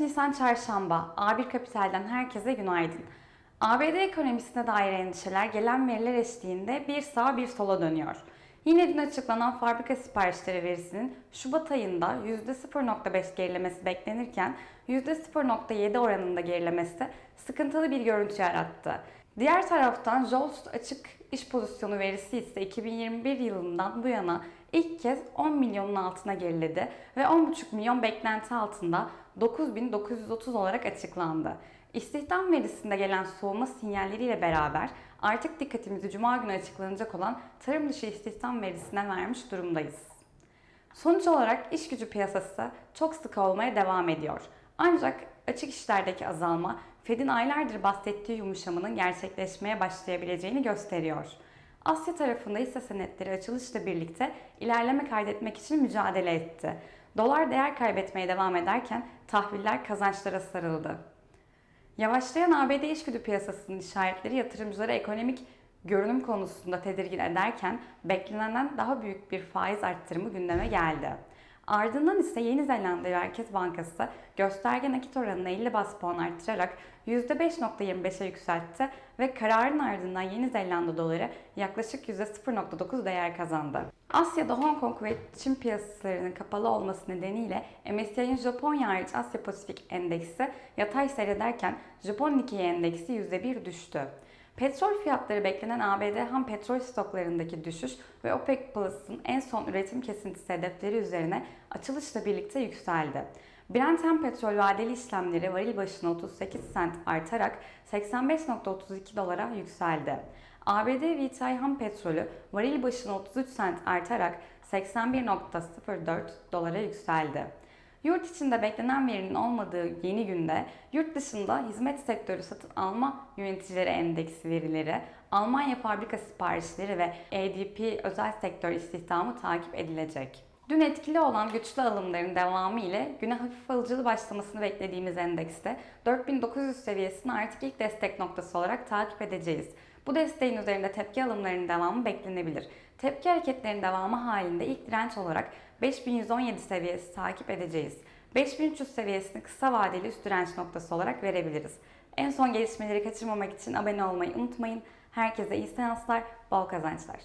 Nisan Çarşamba, A1 Kapital'den herkese günaydın. ABD ekonomisine dair endişeler gelen veriler eşliğinde bir sağa bir sola dönüyor. Yine dün açıklanan fabrika siparişleri verisinin Şubat ayında %0.5 gerilemesi beklenirken %0.7 oranında gerilemesi sıkıntılı bir görüntü yarattı. Diğer taraftan JOLTS açık iş pozisyonu verisi ise 2021 yılından bu yana ilk kez 10 milyonun altına geriledi ve 10,5 milyon beklenti altında 9930 olarak açıklandı. İstihdam verisinde gelen soğuma sinyalleriyle beraber artık dikkatimizi Cuma günü açıklanacak olan tarım dışı istihdam verisine vermiş durumdayız. Sonuç olarak iş gücü piyasası çok sıkı olmaya devam ediyor. Ancak açık işlerdeki azalma Fed'in aylardır bahsettiği yumuşamanın gerçekleşmeye başlayabileceğini gösteriyor. Asya tarafında hisse senetleri açılışla birlikte ilerleme kaydetmek için mücadele etti. Dolar değer kaybetmeye devam ederken tahviller kazançlara sarıldı. Yavaşlayan ABD işgüdü piyasasının işaretleri yatırımcıları ekonomik görünüm konusunda tedirgin ederken beklenenden daha büyük bir faiz arttırımı gündeme geldi. Ardından ise Yeni Zelanda Merkez Bankası gösterge nakit oranını 50 bas puan arttırarak %5.25'e yükseltti ve kararın ardından Yeni Zelanda doları yaklaşık %0.9 değer kazandı. Asya'da Hong Kong ve Çin piyasalarının kapalı olması nedeniyle MSCI'nin Japonya hariç Asya Pasifik endeksi yatay seyrederken Japon Nikkei endeksi %1 düştü. Petrol fiyatları beklenen ABD ham petrol stoklarındaki düşüş ve OPEC Plus'ın en son üretim kesintisi hedefleri üzerine açılışla birlikte yükseldi. Brent ham petrol vadeli işlemleri varil başına 38 sent artarak 85.32 dolara yükseldi. ABD VTI ham petrolü varil başına 33 sent artarak 81.04 dolara yükseldi. Yurt içinde beklenen verinin olmadığı yeni günde yurt dışında hizmet sektörü satın alma yöneticileri endeksi verileri, Almanya fabrika siparişleri ve ADP özel sektör istihdamı takip edilecek. Dün etkili olan güçlü alımların devamı ile güne hafif alıcılı başlamasını beklediğimiz endekste 4900 seviyesini artık ilk destek noktası olarak takip edeceğiz. Bu desteğin üzerinde tepki alımlarının devamı beklenebilir. Tepki hareketlerinin devamı halinde ilk direnç olarak 5117 seviyesi takip edeceğiz. 5300 seviyesini kısa vadeli üst direnç noktası olarak verebiliriz. En son gelişmeleri kaçırmamak için abone olmayı unutmayın. Herkese iyi seanslar, bol kazançlar.